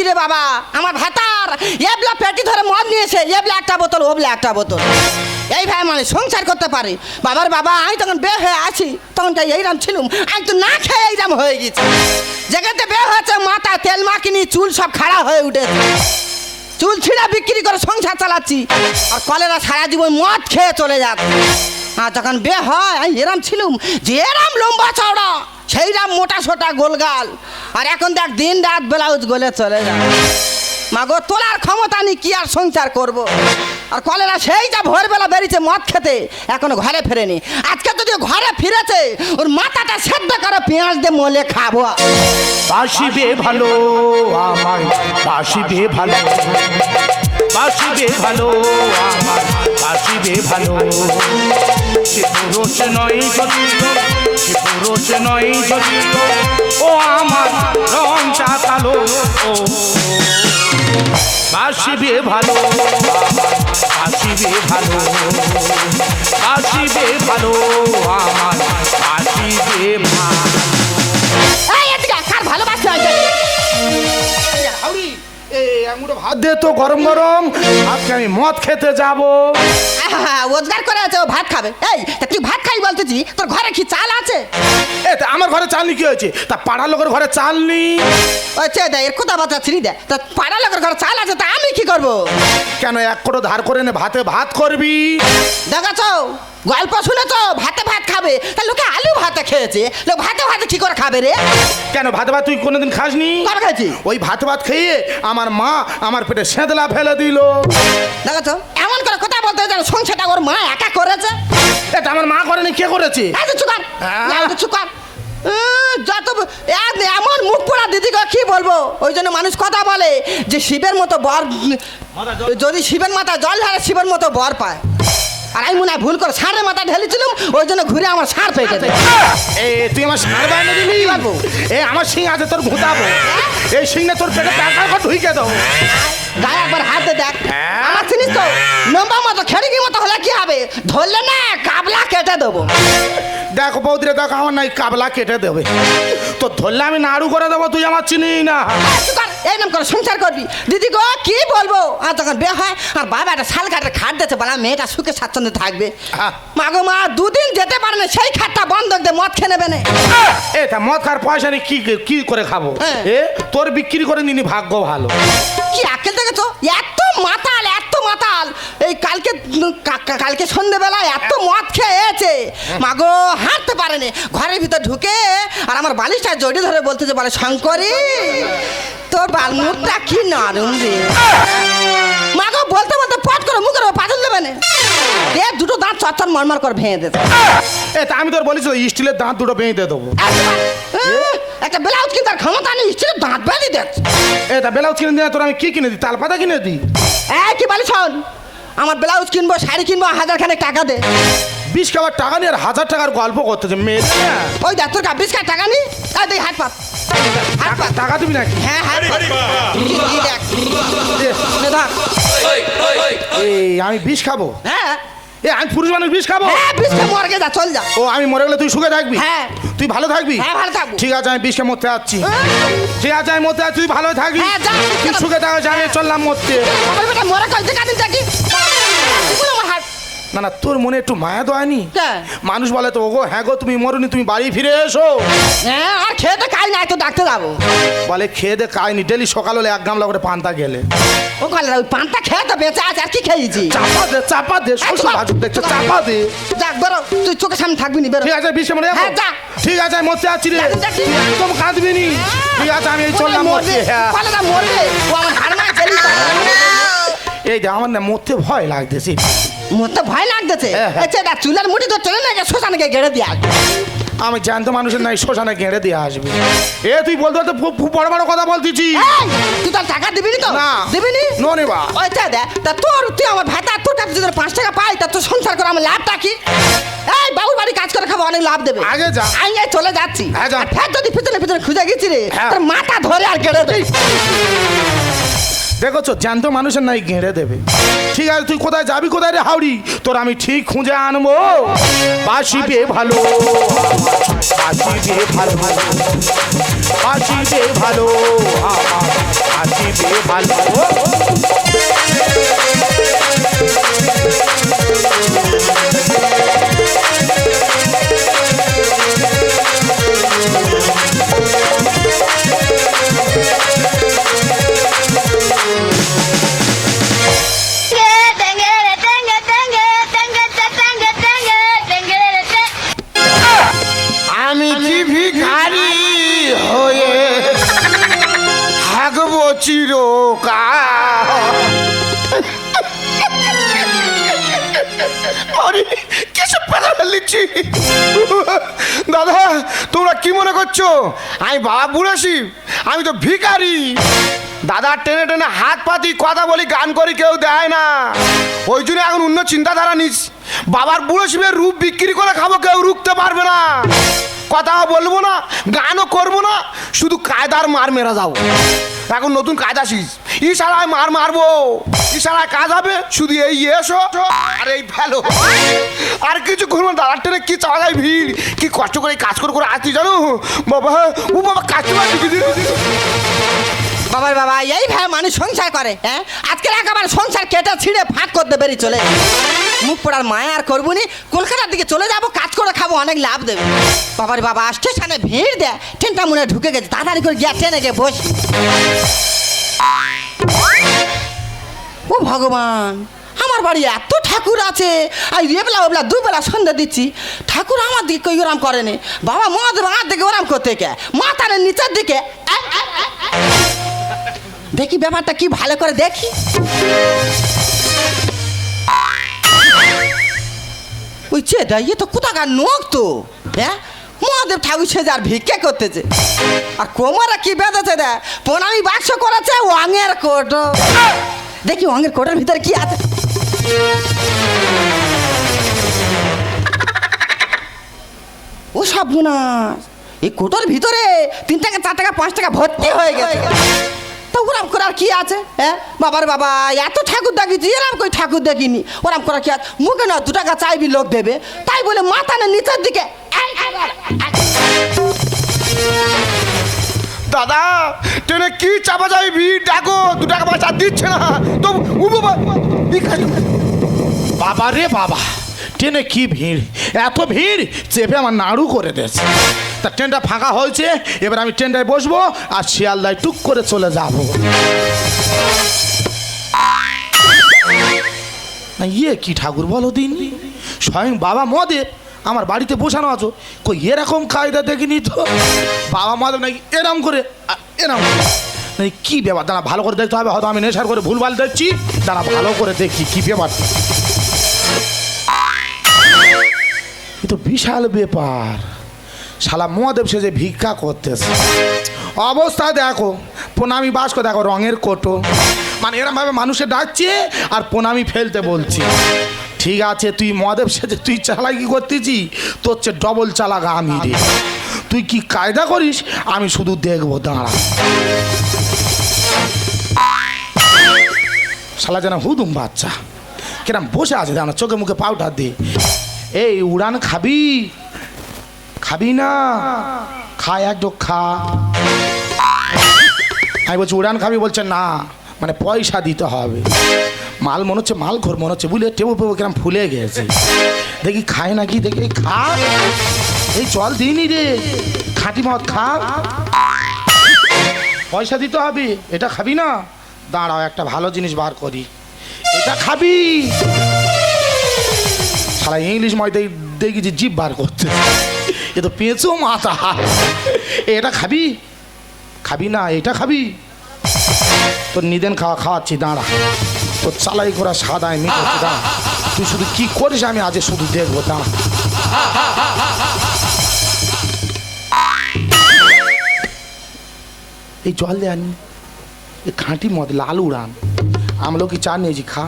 পড়েছি রে বাবা, আমার ভাতার এবলা পেটি ধরে মদ নিয়েছে, এবলা একটা বোতল, ওবলা একটা বোতল। এই ভাই মানে সংসার করতে পারে। বাবার বাবা, আমি তখন বে হয়ে আছি, তখন তাই এইরাম ছিলুম। আমি তো না খেয়ে এইরাম হয়ে গেছি। যেখানে বে হয়েছে, মাথা, তেল, মাখিনি, চুল সব খাড়া হয়ে উঠেছে। চুল ছিঁড়া বিক্রি করে সংসার চালাচ্ছি। আর কলেরা সারা জীবন মদ খেয়ে চলে যাচ্ছে। আর যখন বে হয়, আমি এরাম ছিলুম, যে এরাম লম্বা চওড়া। সেই রাম মোটা সোটা গোলগাল। আর এখন দেখ, দিন রাত ব্লাউজ গলে চলে যায়। মাগো, তোলার ক্ষমতা নেই, কি আর সংসার করব। আর কলেরা সেই যা ভোরবেলা বেরিয়েছে মদ খেতে, এখনও ঘরে ফেরেনি। আজকে যদি ঘরে ফিরেছে, ওর মাথাটা সেদ্ধ করে পেঁয়াজ দিয়ে মলে খাব। বাসিবে ভালো আমার, বাসিবে ভালো। বাসিবে ভালো আমার, বাসিবে ভালো। সে পুরুষ নয় সে পুরুষ নয় যদি ও আমার রংটা কালো। ও বাসিবে ভালো আমার বাসিবে ভালো বাসিবে ভালো আমার বাসিবে ভালো ভাত দে তো গরম গরম। আজকে আমি মদ খেতে যাব। রোজগার করে আছে ও ভাত খাবে। এই তুই ভাত খাই বলতেছি তোর ঘরে কি চাল আছে? এ তা আমার ঘরে চালনি কি হয়েছে? তা পাড়ার লোকের ঘরে চাল নি চে দে এর কোথা বাতা ছিঁড়ি দে। তা পাড়া লোকের ঘরে চাল আছে তা আমি কি করব? কেন এক কোটো ধার করে নে ভাতে ভাত করবি? দেখাছ গল্প শুনেছ ভাতে ভাত খাবে। তা লোকে আলু ভাতে খেয়েছে লোক ভাতে ভাতে কি করে খাবে রে? কেন ভাত ভাত তুই কোনোদিন খাসনি? কবে খাইছি? ওই ভাত ভাত খেয়ে আমার মা আমার পেটে সেঁতলা ফেলে দিল। দেখাছ এমন করে বলতে হয় যেন সংসারটা ওর মা একা করেছে। এটা আমার মা করেনি কে করেছে? এই যে চুকার হ্যাঁ? এই যে চুকার। যত এমন মুখ পোড়া দিদিকে কি বলব? ওই জন্য মানুষ কথা বলে যে শিবের মতো বর যদি শিবের মাথা জল ঢালে শিবের মতো বর পায়। আর আমি মনে হয় ভুল করে সারের মাথা ঢেলেছিলাম ওই জন্য ঘুরে আমার সার পেয়ে গেছে এ তুই আমার সার দিবি? পারব। এ আমার সিং আছে তোর ভুতাবো এই সিংনে তোর পেটে টাকা ঢুকে দাও গায়ে একবার হাত দেখ। হ্যাঁ? আমার চিনিস তো? নম্বর মতো খেড়কি মতো হলে কি হবে? ধরলে না কাবলা কেটে দেবো। দেখো বৌদিরে দেখো আমার নাই কাবলা কেটে দেবে। তো ধরলে আমি নাড়ু করে দেবো তুই আমার চিনি না। এই নাম করে সংসার করবি। দিদি গো কি বলব? আর তখন বে হয় আর বাবা একটা শাল কাঠের খাট দিতে পারে মেয়েটা সুখে স্বাচ্ছন্দ্যে থাকবে। মা গো মা দুদিন যেতে পারে না সেই খাটটা বন্ধ দিয়ে মদ খেয়ে নেবে না। এ তা মদ খার পয়সা নেই কি কি করে খাব? হ্যাঁ। এ তোর বিক্রি করে নিনি ভাগ্য ভালো। কি আকেল দেখেছ? এত মাতাল এত মাতাল। এই কালকে কালকে সন্ধেবেলায় এত মদ খেয়েছে। মাগো হাঁটতে পারেনি। ঘরের ভিতর ঢুকে আর আমার বালিশটা জড়িয়ে ধরে বলতেছে বলে শঙ্করী তোর বাল মুখটা কি নরম রে? মাগো বলতে বলতে পট করে মুখের পাথর দেবে না। দে দুটো দাঁত চচ্চর মরমর করে ভেঙে দেবে এ তা আমি তোর বলিস স্টিলের দাঁত দুটো বেঁধে দেবো। একটা ব্লাউজ কিনতে ক্ষমতা নেই স্টিলের দাঁত বেঁধে দেখছে এ তা ব্লাউজ কিনে দিয়ে তোর আমি কি কিনে দিই? তালপাতা কিনে দিই? এই কি বলে শোন? আমার ব্লাউজ কিনবো শাড়ি কিনবো হাজার খানেক টাকা দে। বিশ খাবার টাকা নিয়ে আর হাজার টাকার গল্প করতেছে মেয়ে। ওই দেখ তোর বিশ কার টাকা নি? তাই দেখ হাত পাত। হাত পাত। টাকা তুমি নাকি? হ্যাঁ হ্যাঁ দেখ। এই আমি বিষ খাব। হ্যাঁ। এ আমি পুরুষ মানুষ বিষ খাব? হ্যাঁ বিষ খাব আর যা চল যা। ও আমি মরে গেলে তুই সুখে থাকবি? হ্যাঁ। তুই ভালো থাকবি? হ্যাঁ, ভালো থাকব। ঠিক আছে আমি বিষকে মরতে যাচ্ছি। হ্যাঁ। ঠিক আছে আমি মরতে তুই ভালো থাকবি। হ্যাঁ, যা। তুই সুখে থাকবে আমি চললাম মরতে। আমার বেটা মরে কই দেখা। না না তোর মনে একটু মায়া দোয়ানি হ্যাঁ। মানুষ বলে তো ওগো হ্যাঁ গো তুমি মরুনি তুমি বাড়ি ফিরে এসো। হ্যাঁ আর খেতে খাই নাই তো ডাকতে যাব বলে খেয়ে দে খাইনি ডেলি সকাল হলে এক গামলা করে পান্তা গেলে ও কলে ওই পানটা খেয়ে তো বেঁচে আছে আর কি খেয়েছি? চাপা দে চাপা দে শ্বশুর ভাজুক দেখছ চাপা দে। যাক বেরো তুই চোখের সামনে থাকবি নি বেরো। ঠিক আছে মরে যাব? হ্যাঁ, যা। ঠিক আছে আমি মরতে আছি রে। একদম কাঁদবি নি। ঠিক আছে আমি এই চললাম মরতে। হ্যাঁ। মরবে। ও আমার মায় চলি এই যে আমার না মরতে ভয় লাগতেছে। মোর তো ভয় লাগতেছে। হ্যাঁ, হ্যাঁ। আচ্ছা এটা চুলের মুঠি তো চলে না শ্মশানকে গেড়ে দিয়া আমি জ্যান্ত মানুষের নাই শ্মশানে গেঁড়ে দিয়ে আসবে। এ তুই বলতে খুব বড় বড় কথা বলতেছি। তুই তোর টাকা দিবি নি তো? না। দিবি নি ননে বা। ওইটা দে তা তোর তুই আমার ভাতা তোর কাছে যদি পাঁচ টাকা পাই তা তোর সংসার করে আমার লাভটা কি? এই বাবুর বাড়ি কাজ করে খাব অনেক লাভ দেবে। আগে যা। আমি চলে যাচ্ছি। হ্যাঁ, যা। ফের যদি পিছনে পিছনে খুঁজে গেছি রে হ্যাঁ। তোর মাথা ধরে আর গেড়ে দিই দেখেছ? জ্যান্ত মানুষের নাই গেঁড়ে দেবে। ঠিক আছে, তুই কোথায় যাবি কোথায় রে হাওড়ি? তোর আমি ঠিক খুঁজে আনব। বাসিবে ভালো। বাসিবে ভালো। বাসিবে ভালো। বাসিবে ভালো। আমি ফেলিছি দাদা, তোমরা কি মনে করছ? আমি বাবা বুড়েছি আমি তো ভিখারি। দাদা, টেনে টেনে হাত পাতি কথা বলি, গান করি, কেউ দেয় না। ওই জন্য এখন অন্য চিন্তাধারা নিস। বাবার বুড়ো শিবের রূপ বিক্রি করে খাব, কেউ রুখতে পারবে না। কথাও বলব না, গানও করব না, শুধু কায়দার মার মেরা যাব। এখন নতুন কাজ আসিস। ইশারায় মার মারবো। ইশারায় কাজ হবে, শুধু এই এসো। আর এই ভালো আর কিছু ঘুরবো দাদার টেনে কি চাওয়ায় ভিড়, কি কষ্ট করে কাজ করে করে আসছি জানো? বাবা, ও বাবা, কাজ বাবার বাবা এই ভাই মানুষ সংসার করে হ্যাঁ? আজকের একেবারে সংসার কেটে ছিঁড়ে ফাঁক করতে বেরিয়ে চলে মুখ পড়ার মায়া আর করব নি, কলকাতার দিকে চলে যাব, কাজ করে খাব, অনেক লাভ দেবে। বাবার বাবা, স্টেশনে ভিড় দেয়, ট্রেনটা মনে ঢুকে গেছে, তাড়াতাড়ি করে গিয়ে ট্রেনে গিয়ে বস। ও ভগবান, আমার বাড়ি এত ঠাকুর আছে, আর এবলা ওবলা দুবেলা সন্ধ্যা দিচ্ছি, ঠাকুর আমার দিকে কই ওরাম করেনি বাবা, মহাদেব আমার দিকে ওরাম করতে কে? মাথার নিচের দিকে। দেখি ব্যাপারটা কি ভালো করে দেখি। ওই চেদা ইয়ে তো কোথাকার নোক তো হ্যাঁ? মহাদেব ঠাকুর সেজে আর ভিক্ষা করতেছে। আর কোমরা কি বেঁধেছে দে প্রণামী বাক্স করেছে ওয়াঙের কোটো। দেখি ওয়াঙের কোটোর ভিতরে কি আছে। ও সব গুনাস এই কোটোর ভিতরে তিন টাকা চার টাকা পাঁচ টাকা ভর্তি হয়ে গেছে। তা ওরাম করার কি আছে হ্যাঁ বাবার বাবা এত ঠাকুর দেখিছি এরম কই ঠাকুর দেখিনি? ওরাম করার কি আছে? মুখে না দু টাকা চাইবি লোক দেবে। তাই বলে মাথা না নিচের দিকে। দাদা ট্রেনে কি চাপা যাই ভিড়? ডাকো দু টাকা পয়সা দিচ্ছে না। তো বাবা রে বাবা ট্রেনে কি ভিড়? এত ভিড় চেপে আমার নাড়ু করে দিয়েছে। তা ট্রেনটা ফাঁকা হয়েছে, এবার আমি ট্রেনটায় বসবো আর শিয়ালদায় টুক করে চলে যাব। ইয়ে কি ঠাকুর বলো দিন? স্বয়ং বাবা মদের আমার বাড়িতে বসানো আছো। কই, এরকম কায়দা দেখিনি তো। বাবা মদেব নাকি এরম করে এরম। নাকি কি ব্যাপার? দাঁড়া, ভালো করে দেখতে হবে, হয়তো আমি নেশার করে ভুলভাল দেখছি। দাঁড়া, ভালো করে দেখি, কি ব্যাপার? এ তো বিশাল ব্যাপার। শালা মহাদেব সে যে ভিক্ষা করতেছে। অবস্থা দেখো, প্রণামী বাস্ক দেখো রঙের কোটো। মানে এরম ভাবে মানুষে ডাকছে আর প্রণামী ফেলতে বলছি। ঠিক আছে, তুই মহাদেব সেজে, তুই চালাকি করতেছি? তোর চেয়ে ডবল চালাকা আমি রে। তুই কি কায়দা করিস? আমি শুধু দেখব, দাঁড়া। শালা যেন হুদুম বাচ্চা। কিরম বসে আছে, দাঁড়া, চোখে মুখে পাউডার দে। এই উড়ান খাবি? খাবি না। খা, এক ডোক খা। আমি বলছি, উড়ান খাবি? বলছে, না। মানে পয়সা দিতে হবে। মাল মনে হচ্ছে, মাল ঘর মনে হচ্ছে। বুঝলে টেবু পেবু কিরম ফুলে গেছে। দেখি খায় নাকি? দেখি, খা। এই চল দিইনি রে। খাঁটি মদ খা। পয়সা দিতে হবে। এটা খাবি না? দাঁড়াও, একটা ভালো জিনিস বার করি। এটা খাবি। সারা ইংলিশ ময়দাই যে জিভ বার করতে। এ তো পেঁচো মাথা। এটা খাবি? খাবি না, এটা খাবি? তোর নিদেন খাওয়া খাওয়াচ্ছি, দাঁড়া। তোর চালাই করা সাদায় মেটাচ্ছি তুই শুধু কি করিস, আমি আজ শুধু দেখব, দাঁড়া। এই জল দেয়নি এই খাঁটি মদ, লাল উড়ান। আমলো কি চা নিয়েছি খা।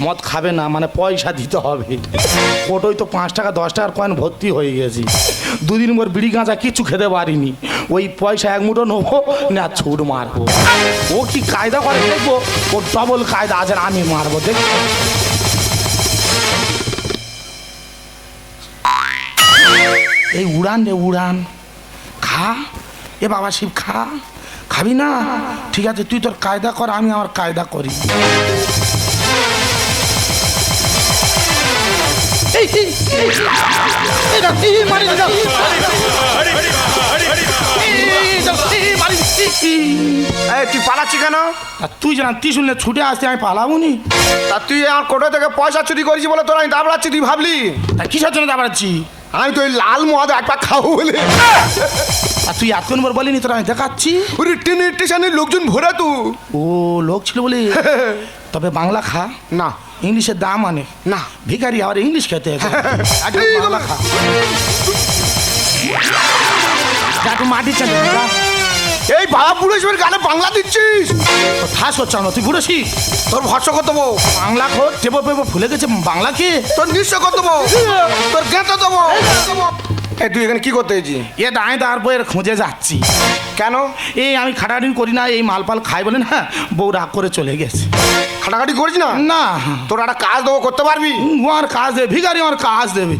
মদ খাবে না মানে পয়সা দিতে হবে। ওটোই তো পাঁচ টাকা, দশ টাকার কয়েন ভর্তি হয়ে গেছি। দুদিন পর বিড়ি গাঁজা কিছু খেতে পারিনি। ওই পয়সা এক মুঠো নেব, না ছুট মারবো। ও কি কায়দা করে দেখব? ও ডবল কায়দা আছে, আমি মারবো, দেখ। এই উড়ান রে উড়ান, খা। এ বাবা শিব, খা। খাবি না? ঠিক আছে, তুই তোর কায়দা কর, আমি আমার কায়দা করি। এই, এই, এই, মারি দাও। তুই পালাচ্ছি কেন? তুই জান তুই শুনলে ছুটে আসতে আমি পালাবো নি তা তুই আমার কোটো থেকে পয়সা চুরি করেছি বলে তোর আমি দাবড়াচ্ছি তুই ভাবলি? তা কিসের জন্য দাঁড়াচ্ছি আমি তো ওই লাল মদ একবার খাব বলে। আর তুই এতক্ষণ পর বলিনি তোর আমি দেখাচ্ছি? ওরে ট্রেনের স্টেশনে লোকজন ভরে তু। ও লোক ছিল বলে? তবে বাংলা খা। না। ইংলিশের দাম অনেক না। ভিখারি আবার ইংলিশ খেতে মাটি চালে এই বাবা পুরুষের গানে বাংলা দিচ্ছিস? ঠাস হচ্ছে না তুই বুড়েছি তোর ভরসা কত বাংলা খো টেপো পেপো ফুলে গেছে বাংলা কি? তোর নিঃস্ব কত তোর গেঁতো দেবো। এই তুই এখানে কি করতে এসেছি এ দাঁড়িয়ে দাঁড় বইয়ের খুঁজে যাচ্ছি। কেন? এই আমি খাটাখাটি করি না এই মালপাল খাই বলে না বউ রাগ করে চলে গেছে। খাটাখাটি করিস না? না। তোর একটা কাজ দেবো করতে পারবি? ও আর কাজ দেবে ভিখারি আমার কাজ দেবে।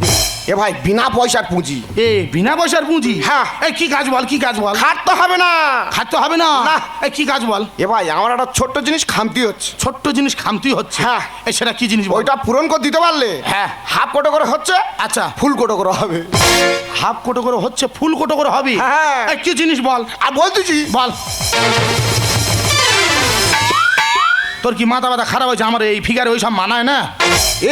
এ ভাই বিনা পয়সার পুঁজি। এ বিনা পয়সার পুঁজি? হ্যাঁ। এই কি কাজ বল কি কাজ বল? খাটতে হবে না। খাতে হবে না? না। এই কি কাজ বল? এ ভাই আমার একটা ছোট্ট জিনিস খামতি হচ্ছে। ছোট্ট জিনিস খামতি হচ্ছে? হ্যাঁ। এই সেটা কি জিনিস বল? ওইটা পূরণ করে দিতে পারলে হ্যাঁ। হাফ কোটো করে হচ্ছে আচ্ছা। ফুল কোটো করে হবে। হাফ কোটো করে হচ্ছে ফুল কোটো করে হবে? হ্যাঁ। এই কি জিনিস বল? আর বলতেছি। বল। তোর কি মাথা ব্যথা খারাপ হয়েছে? আমার এই ফিগারে ওই সব মানায় না?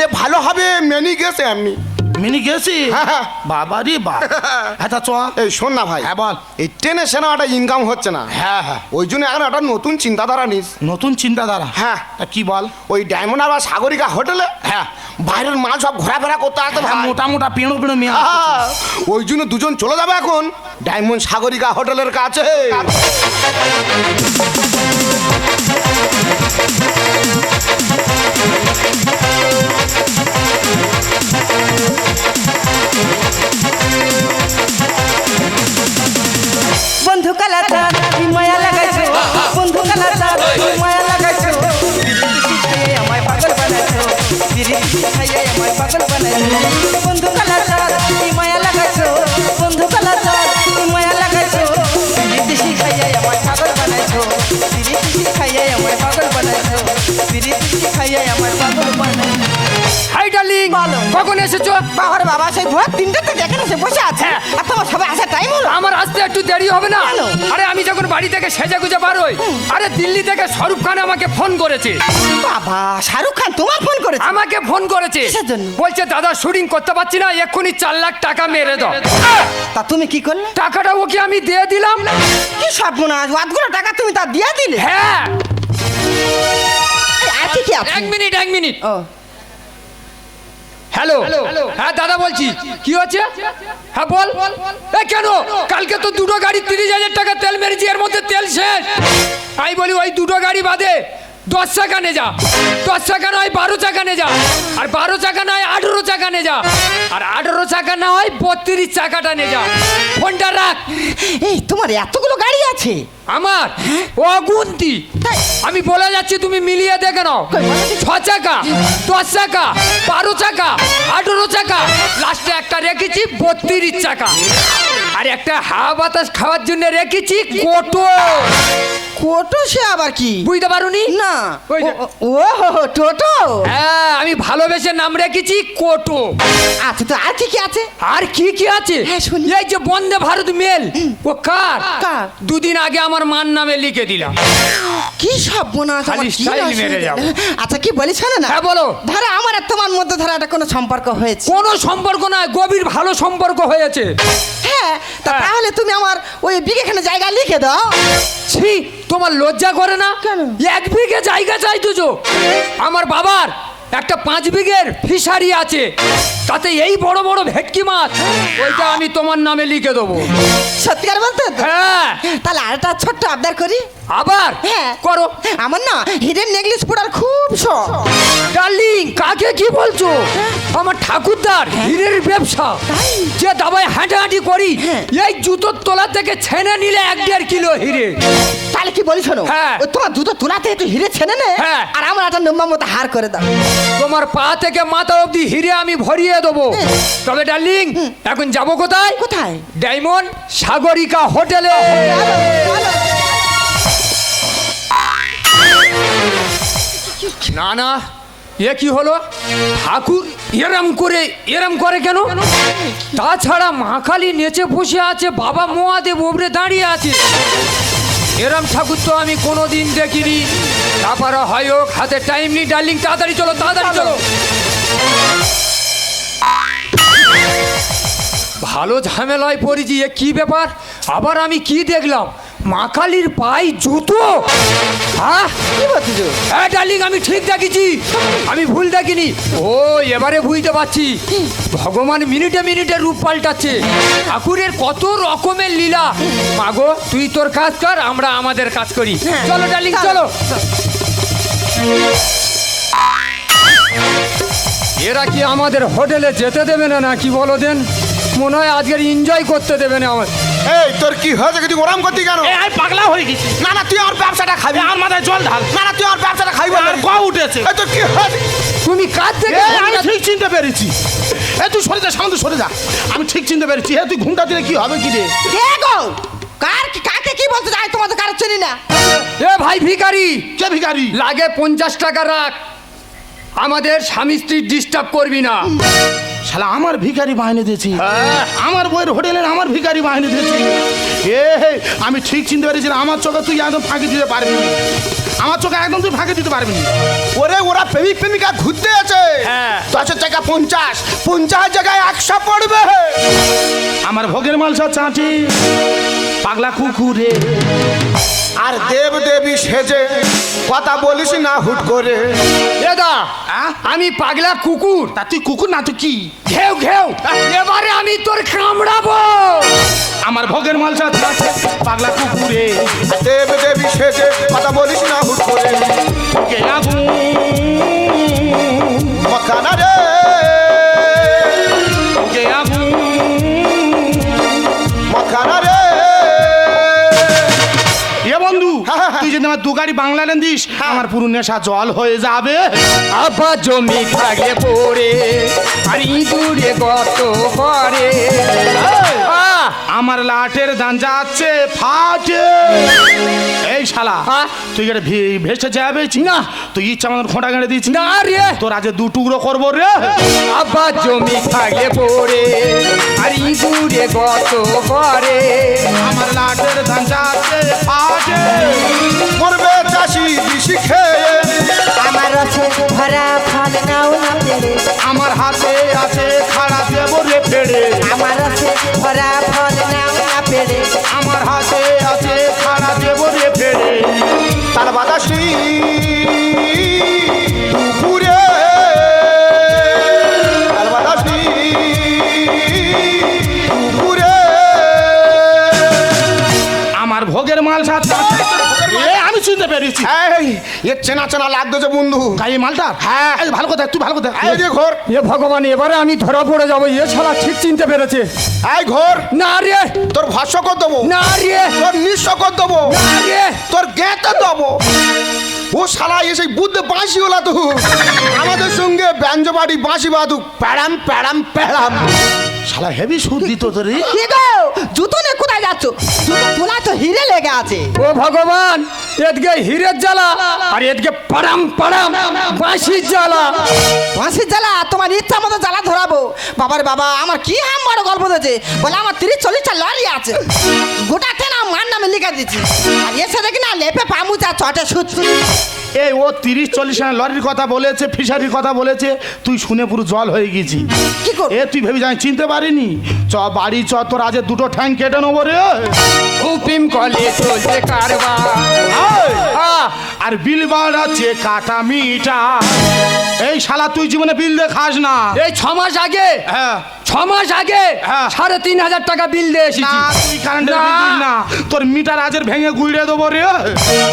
এ ভালো হবে মেনি গেছে এমনি। মিনি গেছি? হ্যাঁ, হ্যাঁ। বাবা রে বা হ্যাঁ চল। চ এই শোন না ভাই। হ্যাঁ বল। এই ট্রেনে একটা ইনকাম হচ্ছে না। হ্যাঁ হ্যাঁ। ওই জন্য এখন একটা নতুন চিন্তাধারা নিস। নতুন চিন্তাধারা? হ্যাঁ। তা কি বল? ওই ডায়মন্ড আর সাগরিকা হোটেলে হ্যাঁ। বাইরের মাল সব ঘোরাফেরা করতে আসতে হ্যাঁ, মোটা মোটা পিঁড়ো পিঁড়ো মেয়ে ওই জন্য দুজন চলে যাবে এখন। ডায়মন্ড সাগরিকা হোটেলের কাছে। বন্ধু কালাচার কি মায়া লাগাইছো। বন্ধু মায়া লাগাইছো। আমায় পাগল বানাইছো। বিড়ি খাইয়ে আমায় পাগল বানাইছো। বন্ধু বিড়ি খাইয়ে আমায় পাগল বানাইছো হাই ডার্লিং বলো। কখন এসেছ? বাবার বাবা সেই ভোর তিনটে থেকে এখানে বসে আছে। আর তোমার সবাই আসার টাইম হলো আমার আসতে একটু দেরি হবে না। কেন? আরে আমি যখন বাড়ি থেকে সেজে গুজে বারোই আরে দিল্লি থেকে শাহরুখ খান আমাকে ফোন করেছে। বাবা শাহরুখ খান তোমার ফোন করেছে? আমাকে ফোন করেছে। কিসের জন্য? বলছে দাদা শুটিং করতে পারছি না এক্ষুনি চার লাখ টাকা মেরে দাও। তা তুমি কি করলে? টাকাটা ওকে আমি দিয়ে দিলাম। কি সর্বনাশ অতগুলো টাকা তুমি তা দিয়ে দিলে? হ্যাঁ। আর কি এক মিনিট এক মিনিট। ও। হ্যালো হ্যাঁ দাদা বলছি। কি হচ্ছে? হ্যাঁ বল। এ কেন? কালকে তো দুটো গাড়ি তিরিশ হাজার টাকা তেল মেরেছি এর মধ্যে তেল শেষ। আমি বলি ওই দুটো গাড়ি বাদে দশ চাকা নে যা। দশ চাকা নয় বারো চাকা নে যা। আর বারো চাকা নয় আঠেরো চাকা নে যা। আর আঠেরো চাকা না হয় বত্রিশ চাকাটা নে যা। ফোনটা রাখ। এই তোমার এতগুলো গাড়ি আছে? আমার? অগুন্তি। তাই? আমি বলে যাচ্ছি তুমি মিলিয়ে দেখে নাও। ছ চাকা দশ চাকা বারো চাকা আঠেরো চাকা লাস্টে একটা রেখেছি বত্রিশ চাকা। আর একটা হাওয়া বাতাস খাওয়ার জন্য রেখেছি কোটো। কোটো সে আবার কি? বুঝতে পারোনি? না। ওই যে- ও- হো টোটো? হ্যাঁ আমি ভালোবেসে নাম রেখেছি কোটো। আচ্ছা তো আর কি কি আছে? আর কি কি আছে? হ্যাঁ, শুনি। এই যে বন্দে ভারত মেল। ও কার? কার? দুদিন আগে আমার মান নামে লিখে দিলাম। কি সব আছে খালি style মেরে যাব। আচ্ছা কি বলিস শোনো না। হ্যাঁ, বলো। ধরো আমার আর তোমার মধ্যে ধরো একটা কোনো সম্পর্ক হয়েছে। কোনো সম্পর্ক নয় গভীর ভালো সম্পর্ক হয়েছে। হ্যাঁ তা হ্যাঁ। তাহলে তুমি আমার ওই বিঘেখানে জায়গা লিখে দাও। ছি তোমার লজ্জা করে না? কেন? এক বিঘে জায়গা চাইতেছো আমার বাবার একটা পাঁচ বিঘের ফিশারি আছে। তাতে এই বড় বড় ভেটকি মাছ ওইটা আমি তোমার নামে লিখে দেবো। সত্যিকার বলতে? হ্যাঁ। তাহলে আরেকটা ছোট্ট আবদার করি। আবার? হ্যাঁ। করো। আমার না হিরেন নেকলেস পড়ার খুব শখ। ডার্লিং কাকে কি বলছো? আমার ঠাকুরদার হীরের ব্যবসা। যে দাবায় হাঁটাহাঁটি করি হ্যাঁ। এই জুতোর তোলা থেকে ছেনে নিলে এক দেড় কিলো হিরে। তাহলে কি বলি শোনো? হ্যাঁ। তোমার দুটো তুলাতে একটু হিরে ছেনে নে হ্যাঁ। আর আমার একটা নম্বর মতো হার করে দাও। তোমার পা থেকে মাথা অবধি হিরে আমি ভরিয়ে দেবো। তবে ডার্লিং এখন যাব কোথায়? কোথায়? ডায়মন্ড সাগরিকা হোটেলে। না না এ কি হলো? ঠাকুর এরম করে এরম করে কেন? তাছাড়া মাখালি নেচে বসে আছে বাবা মহাদেব ওপরে দাঁড়িয়ে আছে। এরম ঠাকুর তো আমি কোনো দিন দেখিনি। তারপরে হয় হোক হাতে টাইম নেই ডার্লিং তাড়াতাড়ি চলো তাড়াতাড়ি চলো। ভালো ঝামেলায় পড়েছি এ কি ব্যাপার? আবার আমি কি দেখলাম? মাকালির পাই জুতো? হ্যাঁ কি বলছিস হ্যাঁ ডার্লিং আমি ঠিক দেখেছি। আমি ভুল দেখিনি। ও এবারে বুঝতে পারছি। ভগবান মিনিটে মিনিটে রূপ পাল্টাচ্ছে। ঠাকুরের কত রকমের লীলা। মাগো তুই তোর কাজ কর আমরা আমাদের কাজ করি। চলো ডার্লিং চলো। এরা কি আমাদের হোটেলে যেতে দেবে না না কি বলো দেন? মনে হয় আজকের এনজয় করতে দেবে না আমার এই তোর কি হয়েছে? তুই ওরাম করতি কেন? এ আমি পাগলা হয়ে গেছি। না না তুই আমার ব্যবসাটা খাবি আমার মাথায় জল ঢাল। না না তুই আমার ব্যবসাটা খাবি আর গ উঠেছে। এই তোর কি হয়েছে? তুমি কাজ থেকে আমি ঠিক চিনতে পেরেছি। এ তুই সরে যা সামনে সরে যা। আমি ঠিক চিনতে পেরেছি। এ তুই ঘুমটা দিলে কি হবে কি রে? কে গো? কার কাকে কি বলতে যাই তোমাদের কারও চিনি না। এ ভাই ভিখারি। কে ভিখারি? লাগে পঞ্চাশ টাকা রাখ আমাদের স্বামী স্ত্রী ডিস্টার্ব করবি না। শালা আমার ভিখারি বাহিনী দিয়েছি। হ্যাঁ। আমার বইয়ের হোটেলের আমার ভিখারি বাহিনী দিয়েছি। এ হে, আমি ঠিক চিনতে পেরেছি আমার চোখে তুই একদম ফাঁকি দিতে পারবি আমার চোখে একদম তুই ফাঁকি দিতে পারবি ওরে ওরা প্রেমিক প্রেমিকা ঘুরতে আছে। হ্যাঁ। দশের জায়গা পঞ্চাশ। পঞ্চাশ জায়গায় একশো পড়বে। আমার ভোগের মাল সব চাঁটি পাগলা কুকুরে। আর দেব দেবী সেজে কথা বলিস না হুট করে। এদা আ? আমি পাগলা কুকুর। তা তুই কুকুর না তুই কি? ঘেউ ঘেউ। এবারে আমি তোর কামড়াবো। আমার ভোগের মাল চাঁটি পাগলা কুকুরে। দেব দেবী সেজে কথা বলিস না হুট করে। কে আগুন রে। যদি আমার দু গাড়ি বাংলা লেন দিস আমার পুরো নেশা জল হয়ে যাবে। আবার জমি থাকে পড়ে আর ইঁদুরে গত করে! আমার লাটের দান যাচ্ছে ফাটে। এই শালা হ্যাঁ? তুই এটা ভে- ভেসে যাবে না। তুই ইচ্ছা আমাদের খোঁটা গেড়ে দিচ্ছি না রে। তোর আজ দু টুকরো করব রে। আবার জমি থাকে পড়ে আর ইঁদুরে গত করে। আমার লাটের ধান যাচ্ছে ফাটে। মরবে চাষি বিশি খেয়ে আমার রসে ভরা ফল নাও না পেরে আমার হাতে আছে খাড়া দেবো রে ফেড়ে। আমার রসে ভরা ফল নাও না পেরে আমার হাতে আছে খাড়া দেবো রে ফেড়ে। তার বাতাসি দুপুরে। তার বাতাসি দুপুরে। আমার ভোগের মাল সাথে আমি চিনতে পেরেছি। এই এ চেনা চেনা লাগতেছে বন্ধু। গায়ে মালটা হ্যাঁ। ভালো কথা তুই ভালো কথা। এই যে ঘর। এ ভগবান এবারে আমি ধরা পড়ে যাব। এ ছাড়া ঠিক চিনতে পেরেছে। এই ঘর। না রে। তোর ভাষ্য কর দেবো। না রে। তোর নিঃস্ব কর দেবো। না রে। তোর গেতে দেবো। ও শালা এসে বুদ্ধে বাঁশি হলা তো। আমাদের সঙ্গে ব্যঞ্জ বাড়ি বাঁশি বাদু প্যাড়াম প্যাড়াম প্যাড়াম। শালা হেভি সুদ দিত তো রে। কি গো? জুতো নিয়ে কোথায় যাচ্ছ? জুতো তোলা তো হিরে লেগে আছে। ও ভগবান এদিকে হীরের জ্বালা আর এদিকে পাড়াম পাড়াম বাঁশির জ্বালা। ফাঁসির জ্বালা তোমার ইচ্ছা মতো জ্বালা ধরাবো। বাবার বাবা আমার কি হাম বড় গল্প দিয়েছে বলে আমার তিরিশ চল্লিশটা লরি আছে। গোটা কেন মার নামে লিখে দিচ্ছি আর এসে দেখি না লেপে পামুচা চটে সুচ্ছি এই ও তিরিশ চল্লিশ লরির কথা বলেছে ফিশারির কথা বলেছে তুই শুনে পুরো জল হয়ে গেছি? এ তুই ভেবে যাই চিনতে পারিনি। চ বাড়ি চ তোর আজ দুটো ঠ্যাং কেটে নেব রে। হুপিম কলে চলছে কারবার। আর বিল বাড়াচ্ছে কাটা মিটা এই শালা তুই জীবনে বিল দেখাস খাস না। এই ছ মাস আগে হ্যাঁ। ছ মাস আগে হ্যাঁ। সাড়ে তিন হাজার টাকা বিল দিয়ে না এসেছি তুই কারেন্টের না। বিল দিস না। তোর মিটার আজের ভেঙে গুড়িয়ে দেবো রে।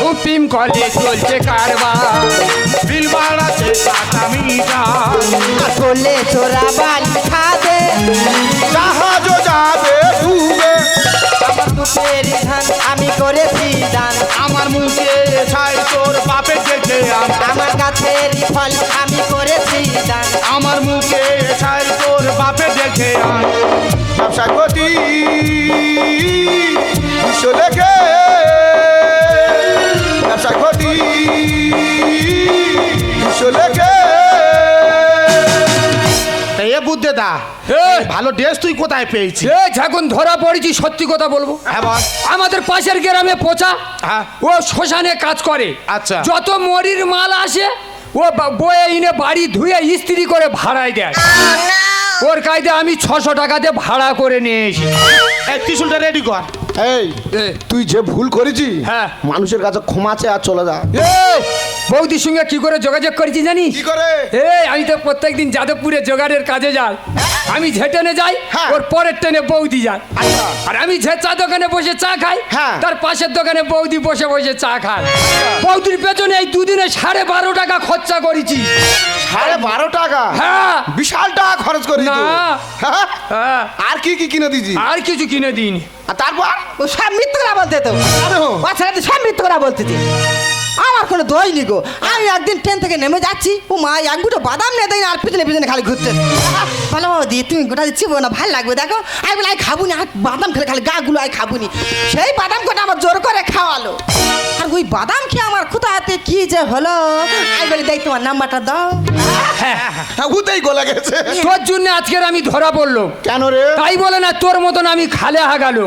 ও পিম কলে চলছে কারবার। বিল বাড়াচ্ছে টাকা মিটার। করলে তোরা বাড়ি খাবে। জাহাজও যাবে ডুবে। আমার দুপের ধান আমি করেছি দান। আমার মুখে ছাই তোর বাপে দেখে আমার গাছের ফল আমি করেছি দান। আমার মুখে ছাই দেখে ব্যবসা ব্যবসা এ বুদ্ধে দা। ভালো ড্রেস তুই কোথায় পেয়েছিস? এ যখন ধরা পড়েছি সত্যি কথা বলব। হ্যাঁ আমাদের পাশের গ্রামে পচা হ্যাঁ। ও শ্মশানে কাজ করে। আচ্ছা। যত মরির মাল আসে ও বয়ে এনে বাড়ি ধুয়ে ইস্ত্রি করে ভাড়ায় দেয়। ওর কায়দে আমি ছশো টাকাতে ভাড়া করে নিয়ে এসি এই ত্রিশুলটা রেডি কর। এই তুই যে ভুল করেছিস হ্যাঁ। মানুষের কাছে ক্ষমা চেয়ে আর চলে যা। বৌদির সঙ্গে কি করে যোগাযোগ করেছি জানি কি করে? এই আমি তো প্রত্যেকদিন যাদবপুরে জোগাড়ের কাজে যাই। আমি যে ট্রেনে যাই হ্যাঁ। ওর পরের ট্রেনে বৌদি যায়। আচ্ছা। আর আমি যে চা দোকানে বসে চা খাই হ্যাঁ। তার পাশের দোকানে বৌদি বসে বসে চা খায়। বৌদির পেছনে এই দুদিনে সাড়ে বারো টাকা খরচা করেছি। সাড়ে বারো টাকা? হ্যাঁ। বিশাল টাকা খরচ করি না। হ্যাঁ? হ্যাঁ, আর কি কি কিনে দিছি আর কিছু কিনে দিইনি। আর তারপর? ও সব মিথ্যে বলতে তো তো সব মিথ্যে কথা বলতেছে। আমার কোনো দই নি গো। আমি একদিন ট্রেন থেকে নেমে যাচ্ছি ও মা এক গুটো বাদাম নিয়ে দেয় আর পিছনে পিছনে খালি ঘুরতে। বলো দি তুমি গোটা দিচ্ছি না ভালো লাগবে দেখো। আমি বলে আই খাব না আর বাদাম খেলে খালি গা গুলো আই খাব নি সেই বাদাম কটা আমার জোর করে খাওয়ালো। আর ওই বাদাম খেয়ে আমার কোথাতে কি যে হলো? আমি বলি দেখ তোমার নাম্বারটা দাও। হ্যাঁ হ্যাঁ উতেই গলা গেছে। তোর জন্য আজকের আমি ধরা পড়ল। কেন রে? তাই বলে না তোর মতন আমি খালে হাগালো।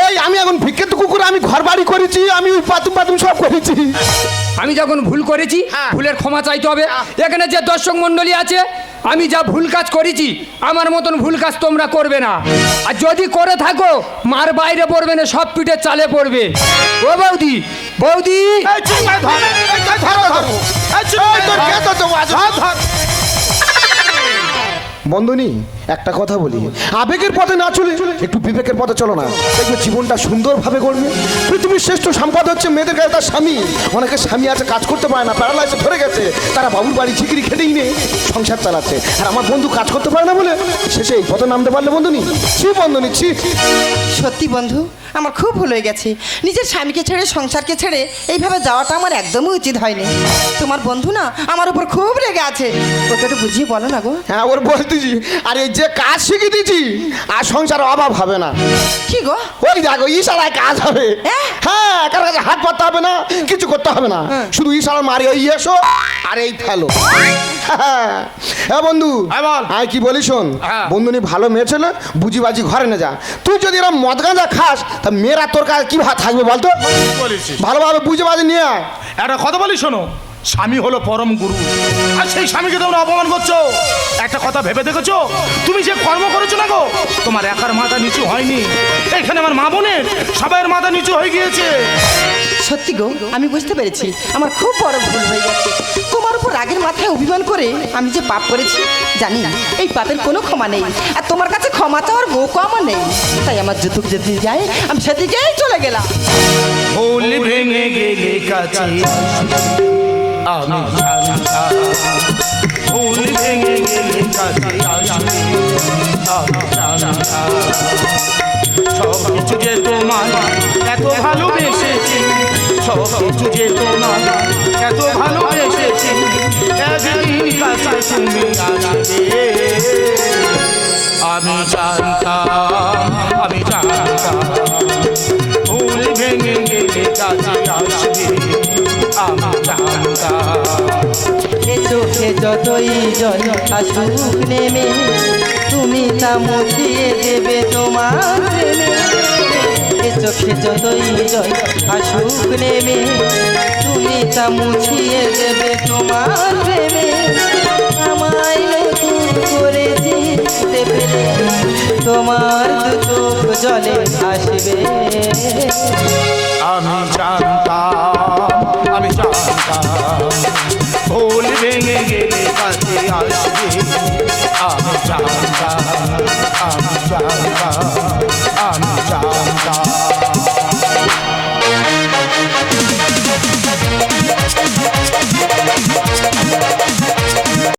এই আমি এখন ভিক্ষেত কুকুর আমি ঘর বাড়ি করেছি আমি ওই পাতুম পাতুম সব করেছি আমি যখন ভুল করেছি হ্যাঁ। ভুলের ক্ষমা চাইতে হবে এখানে যে দর্শক মণ্ডলী আছে আমি যা ভুল কাজ করেছি আমার মতন ভুল কাজ তোমরা করবে না আর যদি করে থাকো মার বাইরে পড়বে না সব পিঠে চালে পড়বে ও বৌদি বৌদি। বন্ধুনি একটা কথা বলি। আবেগের পথে না চলে একটু বিবেকের পথে চলো না। দেখবে জীবনটা সুন্দরভাবে করবে পৃথিবীর শ্রেষ্ঠ সম্পদ হচ্ছে মেয়েদের কাছে তার স্বামী। অনেকে স্বামী আছে কাজ করতে পারে না প্যারালাইসে ধরে গেছে তারা বাবুর বাড়ি ঝিকিরি খেটেই নিয়ে সংসার চালাচ্ছে। আর আমার বন্ধু কাজ করতে পারে না বলে শেষে এই পথে নামতে পারলে বন্ধু বন্ধুনি ছি বন্ধুনি ছি। সত্যি বন্ধু আমার খুব ভুল হয়ে গেছে। নিজের স্বামীকে ছেড়ে সংসারকে ছেড়ে এইভাবে যাওয়াটা আমার একদমই উচিত হয়নি। তোমার বন্ধু না আমার উপর খুব রেগে আছে। ওকে একটু বুঝিয়ে বলো না গো। হ্যাঁ ওর বলতেছি আর এই যে কাজ শিখিয়ে দিয়েছি আর সংসার অভাব হবে না। কি গো? ওই দেখো ইশারায় কাজ হবে। হ্যাঁ? কার কাছে হাত পাততে হবে না কিছু করতে হবে না। শুধু ইশারা মারি ওই এসো আর এই ফেলো। হ্যাঁ বন্ধু। হ্যাঁ, বল। আমি কি বলি শোন? হ্যাঁ। বন্ধুনি ভালো মেয়ে ছিল বুঝিবাজি ঘরে নে যা। তুই যদি এরকম মদ গাঁজা খাস তা মেয়েরা তোর কাছে কি ভাবে থাকবে বলতো? ভালোভাবে বুঝে বাজি নিয়ে আয়। একটা কথা বলি শোনো? স্বামী হলো পরম গুরু। আর সেই স্বামীকে তোমরা অপমান করছ। একটা কথা ভেবে দেখেছ? তুমি যে কর্ম করেছ না গো তোমার একার মাথা নিচু হয়নি। এখানে আমার মা বোনের সবাইয়ের মাথা নিচু হয়ে গিয়েছে। সত্যি গো আমি বুঝতে পেরেছি। আমার খুব বড় ভুল হয়ে গেছে। তোমার উপর রাগের মাথায় অভিমান করে আমি যে পাপ করেছি জানি না। এই পাপের কোনো ক্ষমা নেই। আর তোমার কাছে ক্ষমা তো আর মৌকা আমার নেই। তাই আমার যুতুক যেতে যাই আমি সেদিকেই চলে গেলাম। ভেঙে গেলে কাছে। আমি জানতাম ফুল ভেঙে গেলে কাছে আসবে আমি। জানতাম সব কিছু যে তোমার, এত ভালোবেসেছি। সব কিছু যে তোমার, এত ভালোবেসেছি। একদিন কাছে তুমি আসবে আমি জানতাম আমি জানতাম। ফুল ভেঙে গেলে কাছে আসবে আমি জানতাম। যতই জল আসুক নেমে, তুমি তা মুছিয়ে দেবে তোমার চোখে যতই জল আসুক নেমে, তুমি তা মুছিয়ে দেবে তোমার প্রেমে। আমায় করে পেলে পেলে তোমার দুচোখ জলে আসবে। আমি জানতাম আমি জানতাম, ভুল ভেঙে গেলে কাছে আসবে। আমি জানতাম আমি জানতাম আমি জানতাম।